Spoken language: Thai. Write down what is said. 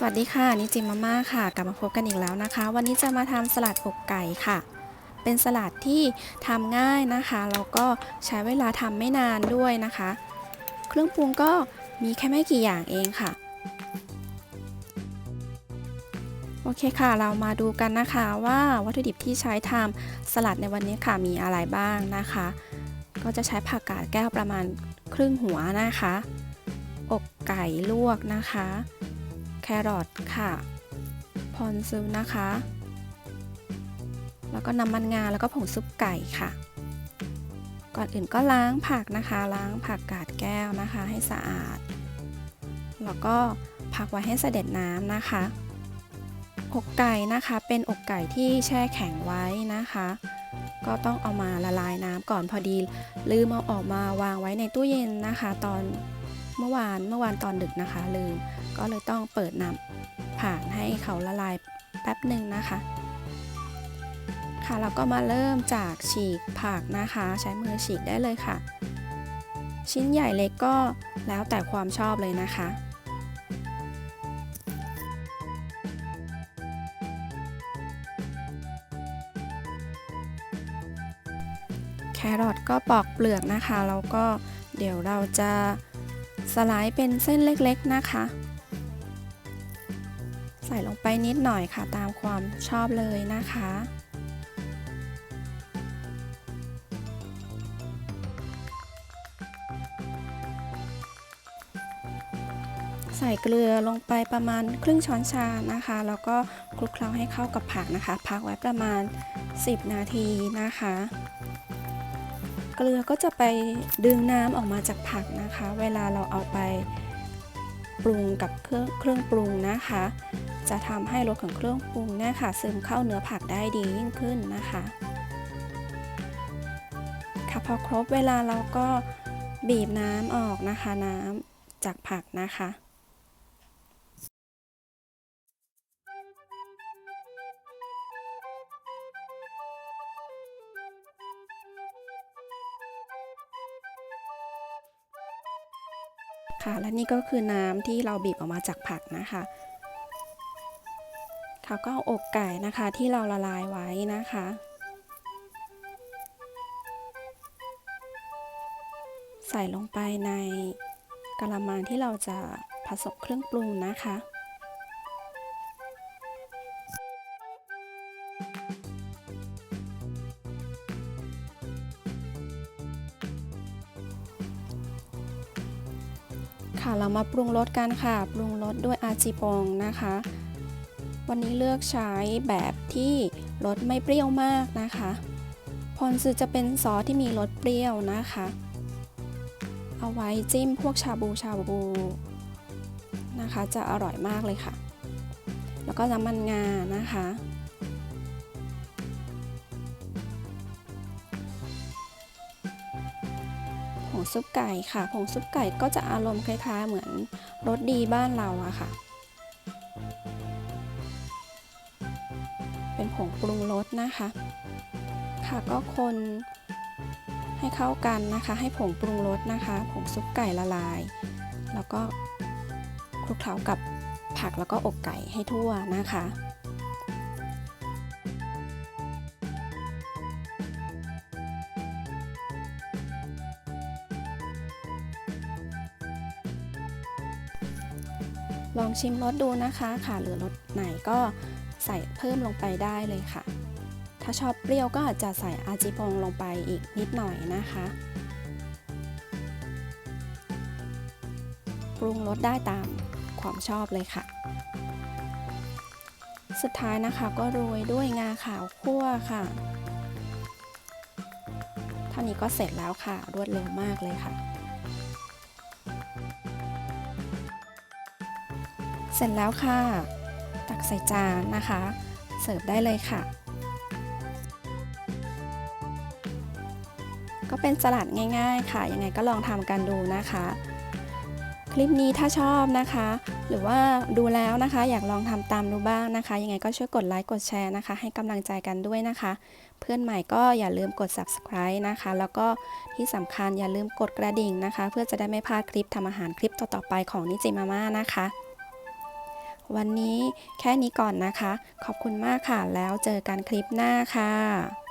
สวัสดีค่ะนิจิมาม่าค่ะ กลับมาพบกันอีกแล้วนะคะ วันนี้จะมาทำสลัดอกไก่ค่ะ เป็นสลัดที่ทำง่ายนะคะแล้วก็ใช้เวลาทำไม่นานด้วยนะคะ เครื่องปรุงก็มีแค่ไม่กี่อย่างเองค่ะ โอเคค่ะ เรามาดูกันนะคะว่าวัตถุดิบที่ใช้ทำสลัดในวันนี้ค่ะมีอะไรบ้างนะคะ ก็จะใช้ผักกาดแก้วประมาณครึ่งหัวนะคะ อกไก่ลวกนะคะ ครอทค่ะพรซูนะคะ แล้วก็น้ำมันงาแล้วก็ผงซุปไก่ค่ะ ก่อนอื่นก็ล้างผักนะคะ ล้างผักกาดแก้วนะคะ ให้สะอาด แล้วก็พักไว้ให้เสด็จน้ำนะคะอกไก่นะคะเป็นอกไก่ที่แช่แข็งไว้นะคะ ก็ต้องเอามาละลายน้ำก่อนพอดี ลืมเอาออกมาวางไว้ในตู้เย็นนะคะ ตอนเมื่อวานเมื่อวานตอนดึกนะคะ ลืม ก็เลยต้องเปิดน้ำผ่านให้เขาละลายแป๊บหนึ่งนะคะ ค่ะแล้วก็มาเริ่มจากฉีกผักนะคะ ใช้มือฉีกได้เลยค่ะ ชิ้นใหญ่เล็กก็แล้วแต่ความชอบเลยนะคะแครอทก็ปอกเปลือกนะคะแล้วก็เดี๋ยวเราจะสไลด์เป็นเส้นเล็กๆนะคะ ใส่ลงไปนิดหน่อยค่ะตามความชอบเลยนะคะ ใส่เกลือลงไปประมาณครึ่งช้อนชานะคะ แล้วก็คลุกเคล้าให้เข้ากับผักนะคะ พักไว้ประมาณ 10 นาทีนะคะเกลือก็จะไปดึงน้ำออกมาจากผักนะคะ เวลาเราเอาไปปรุงกับเครื่องเครื่องปรุงนะคะ จะทำให้รสของเครื่องปรุงเนี่ยค่ะ ซึมเข้าเนื้อผักได้ดียิ่งขึ้นนะคะ ค่ะพอครบเวลาเราก็บีบน้ำออกนะคะน้ำจากผักนะคะค่ะและนี่ก็คือน้ำที่เราบีบออกมาจากผักนะคะ ค่ะก็เอาอกไก่นะคะที่เราละลายไว้นะคะใส่ลงไปในกระมังที่เราจะผสมเครื่องปรุงนะคะ ค่ะเรามาปรุงรสกันค่ะ ปรุงรสด้วยอาจิปองนะคะ วันนี้เลือกใช้แบบที่รสไม่เปรี้ยวมากนะคะพอนซึจะเป็นซอสที่มีรสเปรี้ยวนะคะ เอาไว้จิ้มพวกชาบูชาบูนะคะ จะอร่อยมากเลยค่ะ แล้วก็น้ำมันงานะคะ ผงซุปไก่ค่ะ ผงซุปไก่ก็จะอารมณ์คล้ายๆ เหมือนรสดีบ้านเราอะค่ะ เป็นผงปรุงรสนะคะ ค่ะก็คนให้เข้ากันนะคะ ให้ผงปรุงรสนะคะ ผงซุปไก่ละลาย แล้วก็คลุกเคล้ากับผักแล้วก็อกไก่ให้ทั่วนะคะลองชิมรสดูนะคะ ค่ะหรือรสไหนก็ ใส่เพิ่มลงไปได้เลยค่ะ ถ้าชอบเปรี้ยวก็อาจจะใส่อาจิปองลงไปอีกนิดหน่อยนะคะ ปรุงรสได้ตามความชอบเลยค่ะ สุดท้ายนะคะก็โรยด้วยงาขาวคั่วค่ะ เท่านี้ก็เสร็จแล้วค่ะ รวดเร็วมากเลยค่ะเสร็จแล้วค่ะ กใส่จานนะคะ เสิร์ฟได้เลยค่ะ ก็เป็นสลัดง่าย ๆ ค่ะ ยังไงก็ลองทำกันดูนะคะ คลิปนี้ถ้าชอบนะคะ หรือว่าดูแล้วนะคะ อยากลองทำตามดูบ้างนะคะ ยังไงก็ช่วยกดไลค์กดแชร์นะคะ ให้กำลังใจกันด้วยนะคะ เพื่อนใหม่ก็อย่าลืมกด subscribe นะคะ แล้วก็ที่สำคัญอย่าลืมกดกระดิ่งนะคะ เพื่อจะได้ไม่พลาดคลิปทำอาหารคลิปต่อๆไปของนิจิมาม่านะคะ วันนี้แค่นี้ก่อนนะคะ ขอบคุณมากค่ะ แล้วเจอกันคลิปหน้าค่ะ